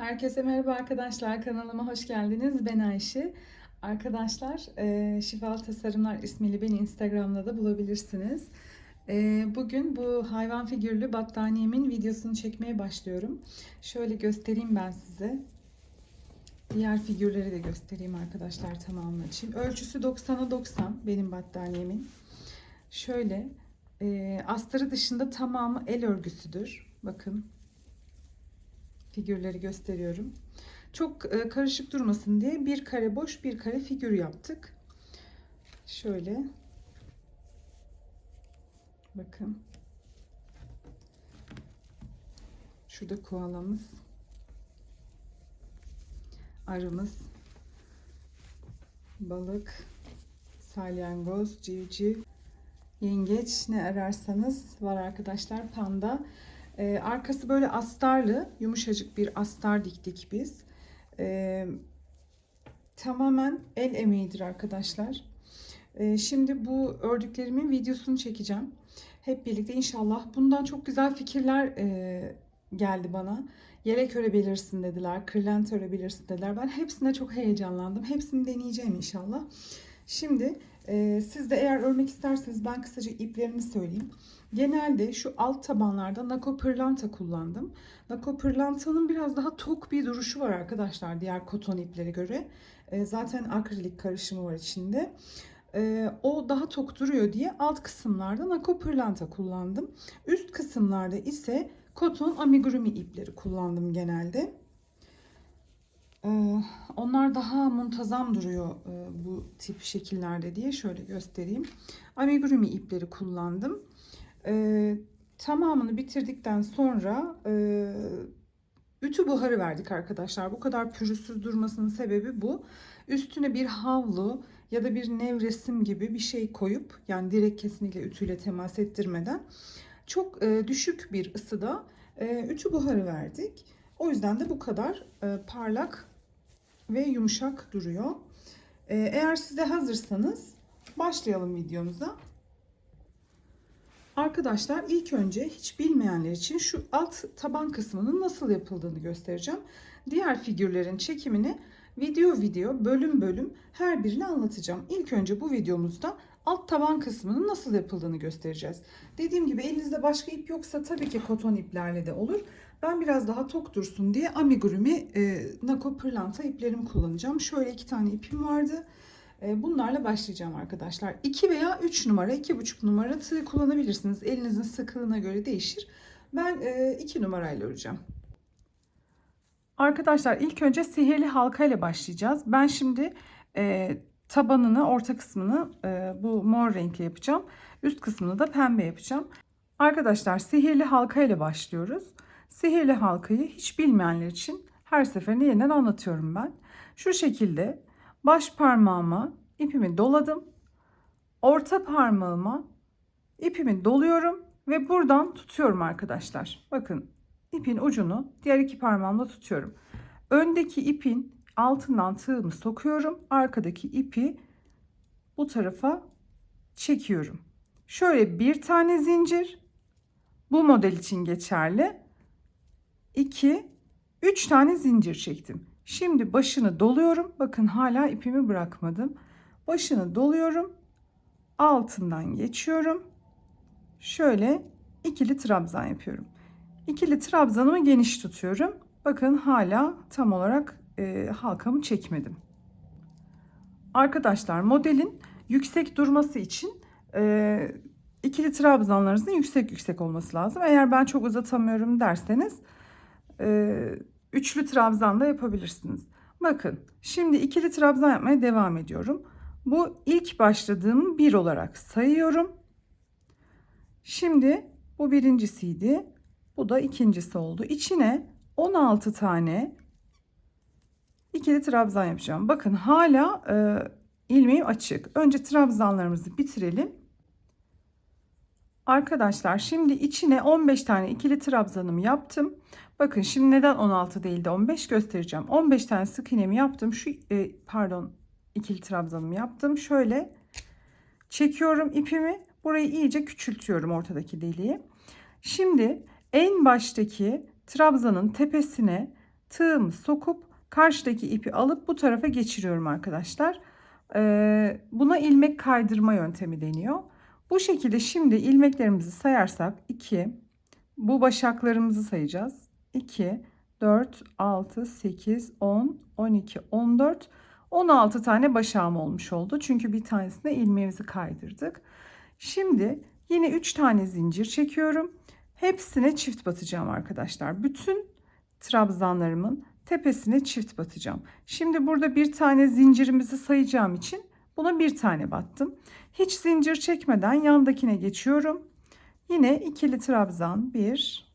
Herkese merhaba arkadaşlar. Kanalıma hoş geldiniz. Ben Ayşe. Arkadaşlar, e, Şifalı Tasarımlar ismiyle beni Instagram'da da bulabilirsiniz. E, bugün bu hayvan figürlü battaniyemin videosunu çekmeye başlıyorum. Şöyle göstereyim ben size. Diğer figürleri de göstereyim arkadaşlar tamamını açayım. Ölçüsü 90'a 90 benim battaniyemin. Şöyle, e, astarı dışında tamamı el örgüsüdür. Bakın figürleri gösteriyorum. Çok e, karışık durmasın diye bir kare boş bir kare figür yaptık. Şöyle. Bakın. Şurada koalamız. Arımız. Balık. Salyangoz, civciv, yengeç ne ararsanız var arkadaşlar. Panda. Ee, arkası böyle astarlı, yumuşacık bir astar diktik biz. Ee, tamamen el emeğidir arkadaşlar. Ee, şimdi bu ördüklerimin videosunu çekeceğim. Hep birlikte inşallah. Bundan çok güzel fikirler e, geldi bana. Yelek örebilirsin dediler, kırlent örebilirsin dediler. Ben hepsine çok heyecanlandım. Hepsini deneyeceğim inşallah. Şimdi e, siz de eğer örmek isterseniz ben kısaca iplerini söyleyeyim. Genelde şu alt tabanlarda nako pırlanta kullandım. Nako pırlantanın biraz daha tok bir duruşu var arkadaşlar diğer koton iplere göre. E, zaten akrilik karışımı var içinde. E, o daha tok duruyor diye alt kısımlarda nako pırlanta kullandım. Üst kısımlarda ise koton amigurumi ipleri kullandım genelde. Ee, onlar daha muntazam duruyor e, bu tip şekillerde diye şöyle göstereyim. Amigurumi ipleri kullandım. Ee, tamamını bitirdikten sonra e, ütü buharı verdik arkadaşlar. Bu kadar pürüzsüz durmasının sebebi bu. Üstüne bir havlu ya da bir nevresim gibi bir şey koyup yani direkt kesinlikle ütüyle temas ettirmeden çok e, düşük bir ısıda ütü buharı verdik. O yüzden de bu kadar parlak ve yumuşak duruyor. E, eğer siz de hazırsanız başlayalım videomuza. Arkadaşlar ilk önce hiç bilmeyenler için şu alt taban kısmının nasıl yapıldığını göstereceğim. Diğer figürlerin çekimini video video bölüm bölüm her birini anlatacağım. İlk önce bu videomuzda alt taban kısmının nasıl yapıldığını göstereceğiz. Dediğim gibi elinizde başka ip yoksa tabii ki koton iplerle de olur. Ben biraz daha tok dursun diye amigurumi e, nako pırlanta iplerimi kullanacağım. Şöyle iki tane ipim vardı. E, bunlarla başlayacağım arkadaşlar. 2 veya 3 numara, 2,5 numara tığ kullanabilirsiniz. Elinizin sıkılığına göre değişir. Ben 2 e, numarayla öreceğim. Arkadaşlar ilk önce sihirli halka ile başlayacağız. Ben şimdi e, tabanını, orta kısmını e, bu mor renkli yapacağım. Üst kısmını da pembe yapacağım. Arkadaşlar sihirli halka ile başlıyoruz. Sihirli halkayı hiç bilmeyenler için her seferinde yeniden anlatıyorum ben. Şu şekilde baş parmağıma ipimi doladım. Orta parmağıma ipimi doluyorum ve buradan tutuyorum arkadaşlar. Bakın ipin ucunu diğer iki parmağımla tutuyorum. Öndeki ipin altından tığımı sokuyorum. Arkadaki ipi bu tarafa çekiyorum. Şöyle bir tane zincir. Bu model için geçerli. 2 3 tane zincir çektim. Şimdi başını doluyorum. Bakın hala ipimi bırakmadım. Başını doluyorum. Altından geçiyorum. Şöyle ikili trabzan yapıyorum. İkili trabzanımı geniş tutuyorum. Bakın hala tam olarak e, halkamı çekmedim. Arkadaşlar modelin yüksek durması için e, ikili trabzanlarınızın yüksek yüksek olması lazım. Eğer ben çok uzatamıyorum derseniz üçlü trabzan da yapabilirsiniz. Bakın şimdi ikili trabzan yapmaya devam ediyorum. Bu ilk başladığım bir olarak sayıyorum. Şimdi bu birincisiydi. Bu da ikincisi oldu. İçine 16 tane ikili trabzan yapacağım. Bakın hala e, ilmeğim açık. Önce trabzanlarımızı bitirelim. Arkadaşlar şimdi içine 15 tane ikili trabzanımı yaptım. Bakın şimdi neden 16 değil de 15 göstereceğim. 15 tane sık iğnemi yaptım. Şu e, pardon ikili trabzanımı yaptım. Şöyle çekiyorum ipimi. Burayı iyice küçültüyorum ortadaki deliği. Şimdi en baştaki trabzanın tepesine tığımı sokup karşıdaki ipi alıp bu tarafa geçiriyorum arkadaşlar. Ee, buna ilmek kaydırma yöntemi deniyor. Bu şekilde şimdi ilmeklerimizi sayarsak 2, bu başaklarımızı sayacağız. 2, 4, 6, 8, 10, 12, 14, 16 tane başağım olmuş oldu. Çünkü bir tanesine ilmeğimizi kaydırdık. Şimdi yine 3 tane zincir çekiyorum. Hepsine çift batacağım arkadaşlar. Bütün trabzanlarımın tepesine çift batacağım. Şimdi burada bir tane zincirimizi sayacağım için buna bir tane battım. Hiç zincir çekmeden yandakine geçiyorum. Yine ikili trabzan bir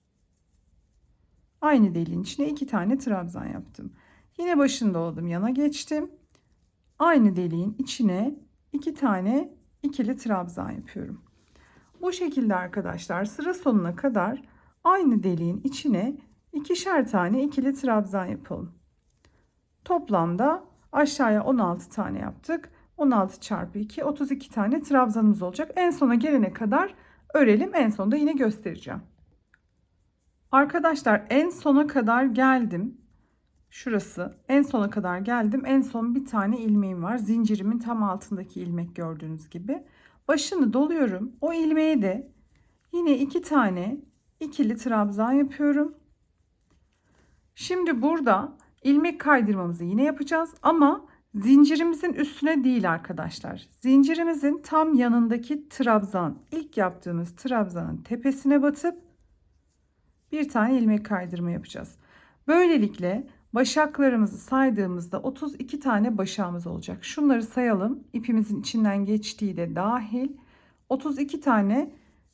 aynı deliğin içine iki tane trabzan yaptım. Yine başında oldum yana geçtim. Aynı deliğin içine iki tane ikili trabzan yapıyorum. Bu şekilde arkadaşlar sıra sonuna kadar aynı deliğin içine ikişer tane ikili trabzan yapalım. Toplamda aşağıya 16 tane yaptık. 16 çarpı 2 32 tane trabzanımız olacak. En sona gelene kadar örelim. En sonda yine göstereceğim. Arkadaşlar en sona kadar geldim. Şurası en sona kadar geldim. En son bir tane ilmeğim var. Zincirimin tam altındaki ilmek gördüğünüz gibi. Başını doluyorum. O ilmeğe de yine iki tane ikili trabzan yapıyorum. Şimdi burada ilmek kaydırmamızı yine yapacağız ama zincirimizin üstüne değil arkadaşlar. Zincirimizin tam yanındaki trabzan, ilk yaptığımız trabzanın tepesine batıp bir tane ilmek kaydırma yapacağız. Böylelikle başaklarımızı saydığımızda 32 tane başağımız olacak. Şunları sayalım. İpimizin içinden geçtiği de dahil 32 tane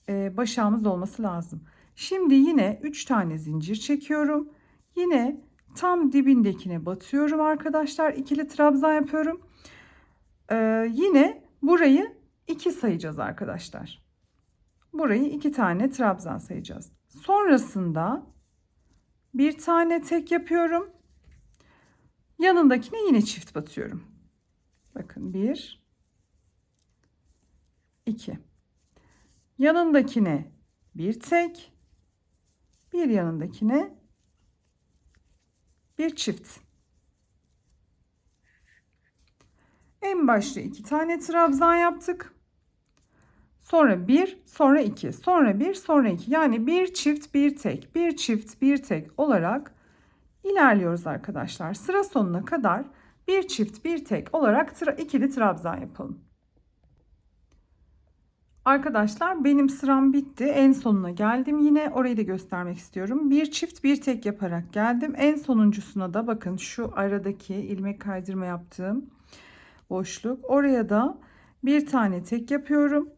e, başağımız olması lazım. Şimdi yine 3 tane zincir çekiyorum. Yine tam dibindekine batıyorum arkadaşlar. İkili trabzan yapıyorum. Ee, yine burayı 2 sayacağız arkadaşlar. Burayı 2 tane trabzan sayacağız. Sonrasında bir tane tek yapıyorum. Yanındakine yine çift batıyorum. Bakın 1 2 Yanındakine bir tek bir yanındakine bir çift. En başta iki tane trabzan yaptık. Sonra bir, sonra iki, sonra bir, sonra iki. Yani bir çift, bir tek, bir çift, bir tek olarak ilerliyoruz arkadaşlar. Sıra sonuna kadar bir çift, bir tek olarak tra ikili trabzan yapalım. Arkadaşlar benim sıram bitti. En sonuna geldim. Yine orayı da göstermek istiyorum. Bir çift bir tek yaparak geldim. En sonuncusuna da bakın şu aradaki ilmek kaydırma yaptığım boşluk. Oraya da bir tane tek yapıyorum.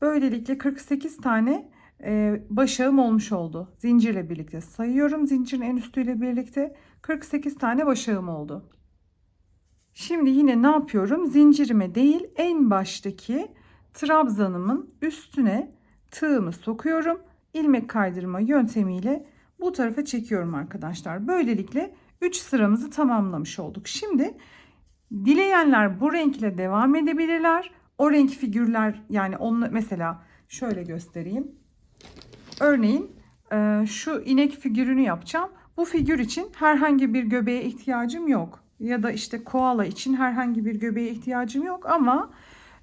Böylelikle 48 tane e, başağım olmuş oldu. Zincirle birlikte sayıyorum. Zincirin en üstüyle birlikte 48 tane başağım oldu. Şimdi yine ne yapıyorum? Zincirime değil en baştaki trabzanımın üstüne tığımı sokuyorum. ilmek kaydırma yöntemiyle bu tarafa çekiyorum arkadaşlar. Böylelikle 3 sıramızı tamamlamış olduk. Şimdi dileyenler bu renkle devam edebilirler. O renk figürler yani onu mesela şöyle göstereyim. Örneğin e, şu inek figürünü yapacağım. Bu figür için herhangi bir göbeğe ihtiyacım yok. Ya da işte koala için herhangi bir göbeğe ihtiyacım yok ama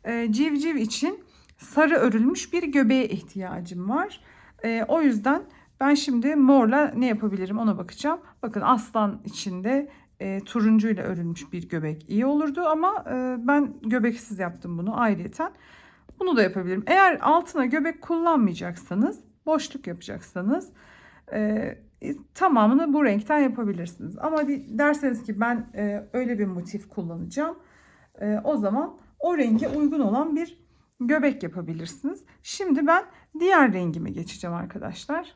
e, civciv için sarı örülmüş bir göbeğe ihtiyacım var. E, o yüzden ben şimdi morla ne yapabilirim ona bakacağım. Bakın aslan içinde e, turuncuyla örülmüş bir göbek iyi olurdu ama e, ben göbeksiz yaptım bunu ayrıyeten. Bunu da yapabilirim. Eğer altına göbek kullanmayacaksanız, boşluk yapacaksanız e, tamamını bu renkten yapabilirsiniz. Ama derseniz ki ben e, öyle bir motif kullanacağım. E, o zaman o renge uygun olan bir göbek yapabilirsiniz. Şimdi ben diğer rengime geçeceğim arkadaşlar.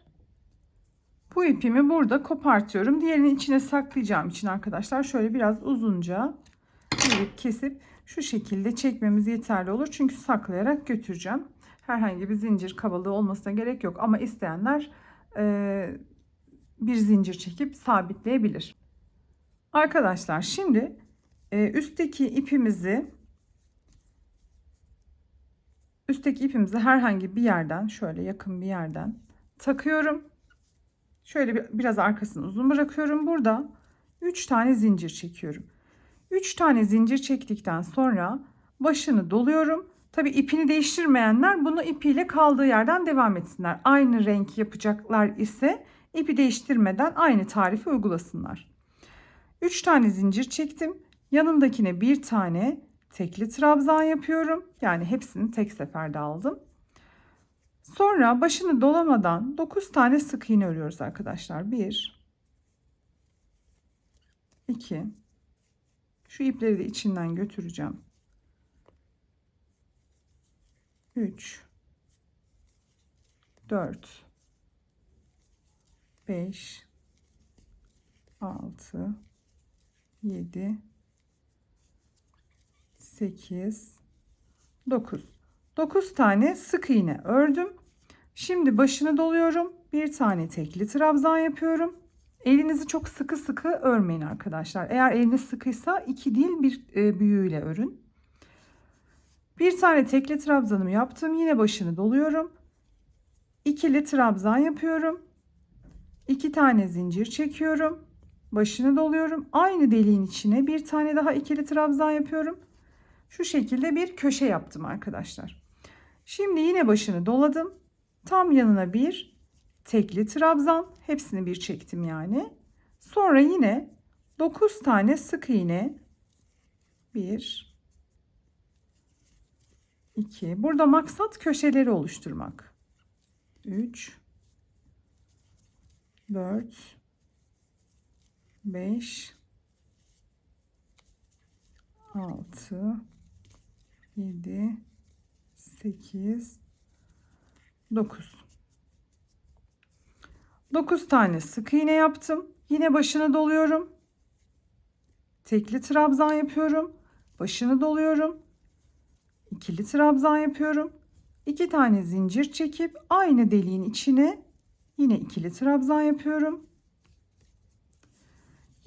Bu ipimi burada kopartıyorum. Diğerini içine saklayacağım için arkadaşlar şöyle biraz uzunca bir kesip şu şekilde çekmemiz yeterli olur. Çünkü saklayarak götüreceğim. Herhangi bir zincir kabalığı olmasına gerek yok. Ama isteyenler e, bir zincir çekip sabitleyebilir. Arkadaşlar şimdi e, üstteki ipimizi üstteki ipimizi herhangi bir yerden şöyle yakın bir yerden takıyorum. Şöyle bir, biraz arkasını uzun bırakıyorum. Burada 3 tane zincir çekiyorum. 3 tane zincir çektikten sonra başını doluyorum. Tabi ipini değiştirmeyenler bunu ipiyle kaldığı yerden devam etsinler. Aynı renk yapacaklar ise ipi değiştirmeden aynı tarifi uygulasınlar. 3 tane zincir çektim. Yanındakine bir tane tekli trabzan yapıyorum. Yani hepsini tek seferde aldım. Sonra başını dolamadan 9 tane sık iğne örüyoruz arkadaşlar. 1 2 Şu ipleri de içinden götüreceğim. 3 4 5 6 7 8 9 9 tane sık iğne ördüm. Şimdi başını doluyorum. Bir tane tekli trabzan yapıyorum. Elinizi çok sıkı sıkı örmeyin arkadaşlar. Eğer eliniz sıkıysa iki değil bir e, büyüğüyle örün. Bir tane tekli trabzanımı yaptım. Yine başını doluyorum. İkili trabzan yapıyorum. İki tane zincir çekiyorum. Başını doluyorum. Aynı deliğin içine bir tane daha ikili trabzan yapıyorum. Şu şekilde bir köşe yaptım arkadaşlar. Şimdi yine başını doladım. Tam yanına bir tekli trabzan. Hepsini bir çektim yani. Sonra yine 9 tane sık iğne. 1 2 Burada maksat köşeleri oluşturmak. 3 4 5 6 7 8 9 9 tane sık iğne yaptım. Yine başını doluyorum. Tekli trabzan yapıyorum. Başını doluyorum. İkili trabzan yapıyorum. 2 tane zincir çekip aynı deliğin içine yine ikili trabzan yapıyorum.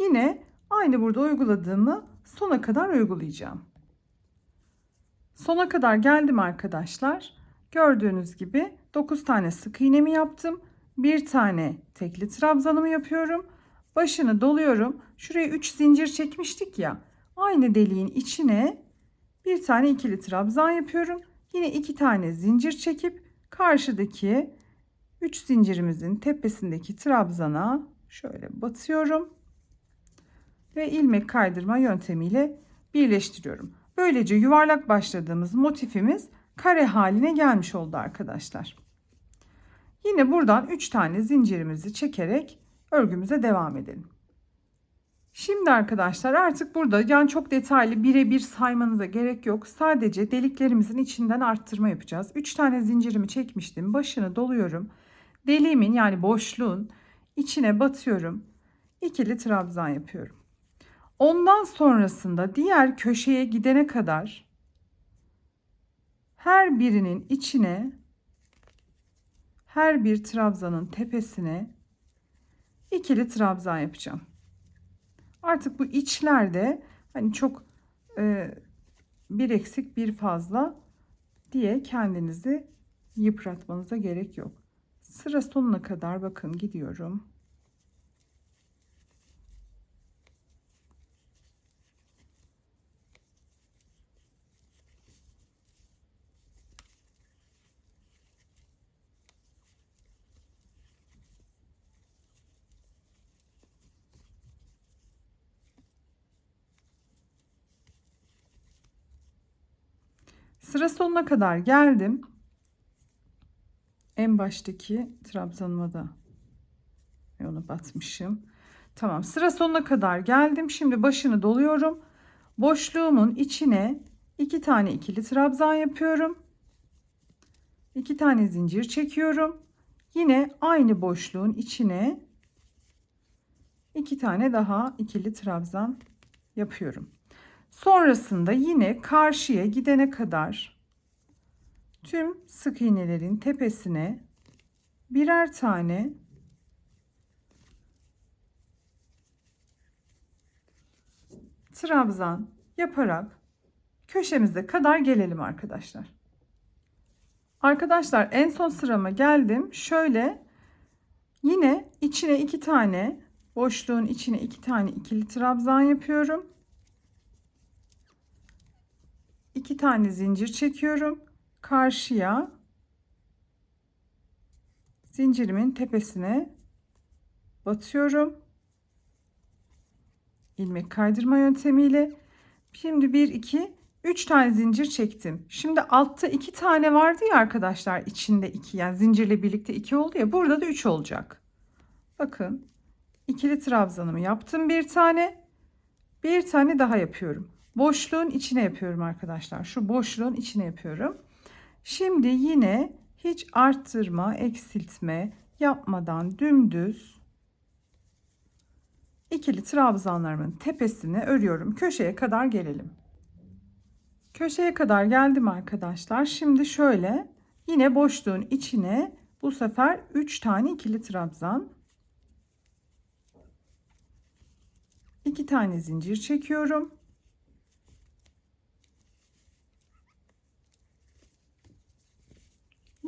Yine aynı burada uyguladığımı sona kadar uygulayacağım. Sona kadar geldim arkadaşlar. Gördüğünüz gibi 9 tane sık iğnemi yaptım. Bir tane tekli trabzanımı yapıyorum. Başını doluyorum. Şuraya 3 zincir çekmiştik ya. Aynı deliğin içine bir tane ikili trabzan yapıyorum. Yine iki tane zincir çekip karşıdaki 3 zincirimizin tepesindeki trabzana şöyle batıyorum ve ilmek kaydırma yöntemiyle birleştiriyorum. Böylece yuvarlak başladığımız motifimiz kare haline gelmiş oldu arkadaşlar. Yine buradan 3 tane zincirimizi çekerek örgümüze devam edelim. Şimdi arkadaşlar artık burada yani çok detaylı birebir saymanıza gerek yok. Sadece deliklerimizin içinden arttırma yapacağız. 3 tane zincirimi çekmiştim. Başını doluyorum. Deliğimin yani boşluğun içine batıyorum. İkili trabzan yapıyorum. Ondan sonrasında diğer köşeye gidene kadar her birinin içine her bir trabzanın tepesine ikili trabzan yapacağım. Artık bu içlerde hani çok e, bir eksik bir fazla diye kendinizi yıpratmanıza gerek yok. Sıra sonuna kadar bakın gidiyorum. Sıra sonuna kadar geldim. En baştaki trabzanıma da onu batmışım. Tamam sıra sonuna kadar geldim. Şimdi başını doluyorum. Boşluğumun içine iki tane ikili trabzan yapıyorum. İki tane zincir çekiyorum. Yine aynı boşluğun içine iki tane daha ikili trabzan yapıyorum. Sonrasında yine karşıya gidene kadar tüm sık iğnelerin tepesine birer tane trabzan yaparak köşemize kadar gelelim arkadaşlar. Arkadaşlar en son sırama geldim. Şöyle Yine içine iki tane boşluğun içine iki tane ikili trabzan yapıyorum. İki tane zincir çekiyorum. Karşıya zincirimin tepesine batıyorum. ilmek kaydırma yöntemiyle. Şimdi 1 2 3 tane zincir çektim. Şimdi altta 2 tane vardı ya arkadaşlar içinde 2 yani zincirle birlikte 2 oldu ya burada da 3 olacak. Bakın ikili trabzanımı yaptım bir tane. Bir tane daha yapıyorum. Boşluğun içine yapıyorum arkadaşlar. Şu boşluğun içine yapıyorum. Şimdi yine hiç arttırma, eksiltme yapmadan dümdüz ikili trabzanlarımın tepesine örüyorum. Köşeye kadar gelelim. Köşeye kadar geldim arkadaşlar. Şimdi şöyle yine boşluğun içine bu sefer 3 tane ikili trabzan. 2 tane zincir çekiyorum.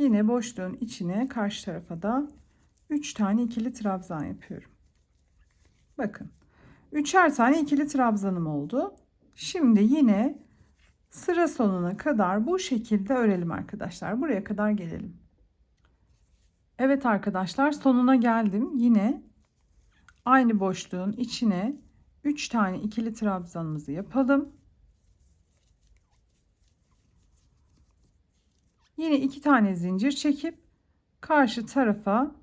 Yine boşluğun içine karşı tarafa da 3 tane ikili trabzan yapıyorum. Bakın. Üçer tane ikili trabzanım oldu. Şimdi yine sıra sonuna kadar bu şekilde örelim arkadaşlar. Buraya kadar gelelim. Evet arkadaşlar sonuna geldim. Yine aynı boşluğun içine 3 tane ikili trabzanımızı yapalım. Yine iki tane zincir çekip karşı tarafa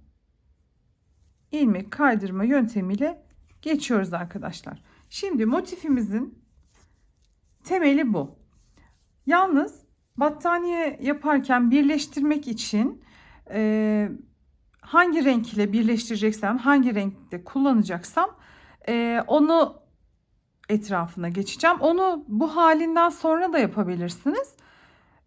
ilmek kaydırma yöntemiyle geçiyoruz arkadaşlar. Şimdi motifimizin temeli bu. Yalnız battaniye yaparken birleştirmek için e, hangi renk ile birleştireceksem, hangi renkte kullanacaksam e, onu etrafına geçeceğim. Onu bu halinden sonra da yapabilirsiniz.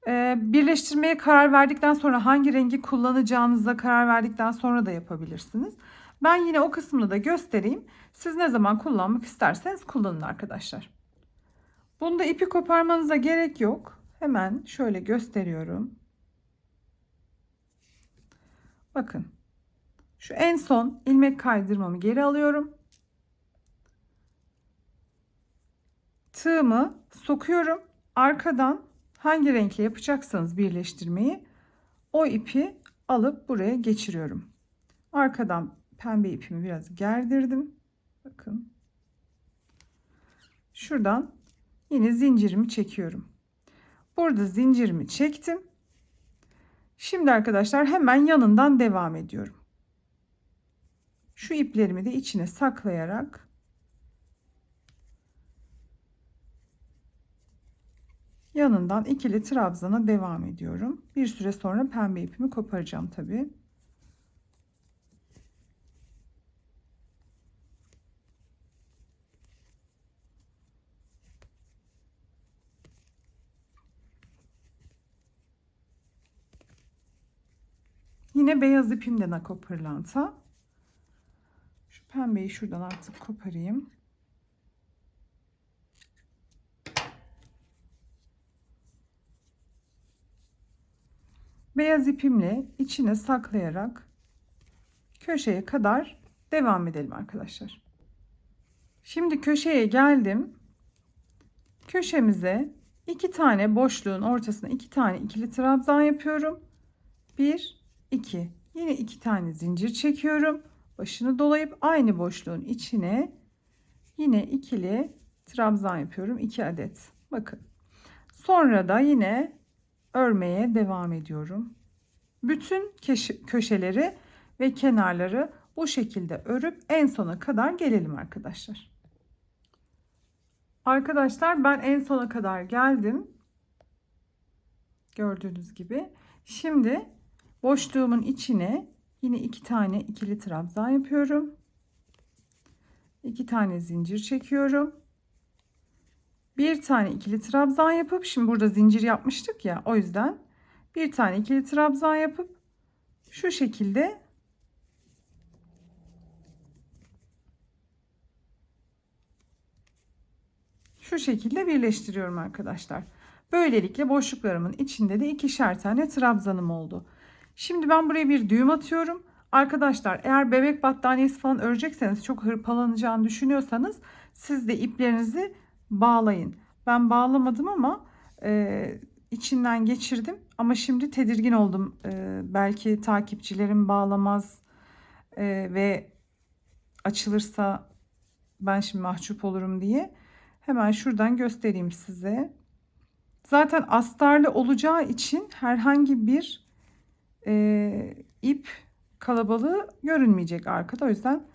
Ee, birleştirmeye karar verdikten sonra hangi rengi kullanacağınıza karar verdikten sonra da yapabilirsiniz. Ben yine o kısmını da göstereyim. Siz ne zaman kullanmak isterseniz kullanın arkadaşlar. Bunda ipi koparmanıza gerek yok. Hemen şöyle gösteriyorum. Bakın. Şu en son ilmek kaydırmamı geri alıyorum. Tığımı sokuyorum. Arkadan hangi renkle yapacaksanız birleştirmeyi o ipi alıp buraya geçiriyorum. Arkadan pembe ipimi biraz gerdirdim. Bakın. Şuradan yine zincirimi çekiyorum. Burada zincirimi çektim. Şimdi arkadaşlar hemen yanından devam ediyorum. Şu iplerimi de içine saklayarak yanından ikili trabzana devam ediyorum. Bir süre sonra pembe ipimi koparacağım tabi. Yine beyaz ipimden pırlanta. Şu pembeyi şuradan artık koparayım. Beyaz ipimle içine saklayarak köşeye kadar devam edelim arkadaşlar. Şimdi köşeye geldim. Köşemize iki tane boşluğun ortasına iki tane ikili trabzan yapıyorum. Bir, iki. Yine iki tane zincir çekiyorum. Başını dolayıp aynı boşluğun içine yine ikili trabzan yapıyorum. 2 adet. Bakın. Sonra da yine örmeye devam ediyorum. Bütün köşeleri ve kenarları bu şekilde örüp en sona kadar gelelim arkadaşlar. Arkadaşlar ben en sona kadar geldim. Gördüğünüz gibi. Şimdi boşluğumun içine yine iki tane ikili trabzan yapıyorum. İki tane zincir çekiyorum bir tane ikili trabzan yapıp şimdi burada zincir yapmıştık ya o yüzden bir tane ikili trabzan yapıp şu şekilde şu şekilde birleştiriyorum arkadaşlar. Böylelikle boşluklarımın içinde de ikişer tane trabzanım oldu. Şimdi ben buraya bir düğüm atıyorum. Arkadaşlar eğer bebek battaniyesi falan örecekseniz çok hırpalanacağını düşünüyorsanız siz de iplerinizi bağlayın. Ben bağlamadım ama e, içinden geçirdim ama şimdi tedirgin oldum. E, belki takipçilerim bağlamaz e, ve açılırsa ben şimdi mahcup olurum diye. Hemen şuradan göstereyim size. Zaten astarlı olacağı için herhangi bir e, ip kalabalığı görünmeyecek arkada. O yüzden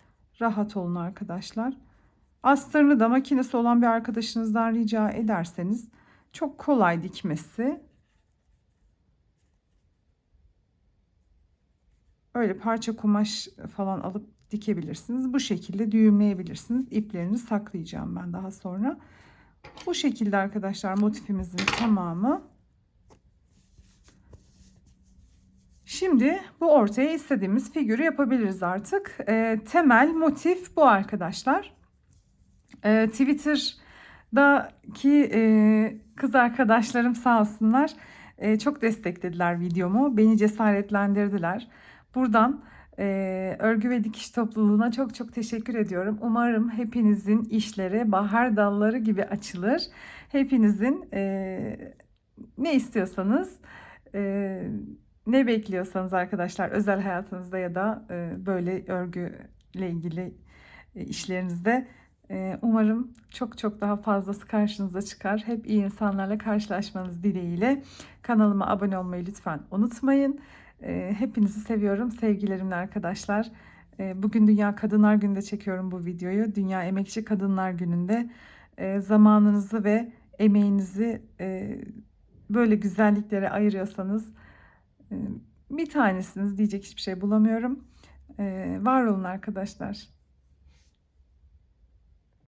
rahat olun arkadaşlar. Astarını da makinesi olan bir arkadaşınızdan rica ederseniz çok kolay dikmesi. Öyle parça kumaş falan alıp dikebilirsiniz. Bu şekilde düğümleyebilirsiniz. İplerini saklayacağım ben daha sonra. Bu şekilde arkadaşlar motifimizin tamamı. Şimdi bu ortaya istediğimiz figürü yapabiliriz artık. E, temel motif bu arkadaşlar. E, Twitter'daki e, kız arkadaşlarım sağ olsunlar e, çok desteklediler videomu. Beni cesaretlendirdiler. Buradan e, örgü ve dikiş topluluğuna çok çok teşekkür ediyorum. Umarım hepinizin işleri bahar dalları gibi açılır. Hepinizin e, ne istiyorsanız, e, ne bekliyorsanız arkadaşlar özel hayatınızda ya da e, böyle örgüyle ilgili e, işlerinizde umarım çok çok daha fazlası karşınıza çıkar. Hep iyi insanlarla karşılaşmanız dileğiyle kanalıma abone olmayı lütfen unutmayın. E, hepinizi seviyorum. Sevgilerimle arkadaşlar. E, bugün Dünya Kadınlar Günü'nde çekiyorum bu videoyu. Dünya Emekçi Kadınlar Günü'nde zamanınızı ve emeğinizi e, böyle güzelliklere ayırıyorsanız e, bir tanesiniz diyecek hiçbir şey bulamıyorum. Var olun arkadaşlar.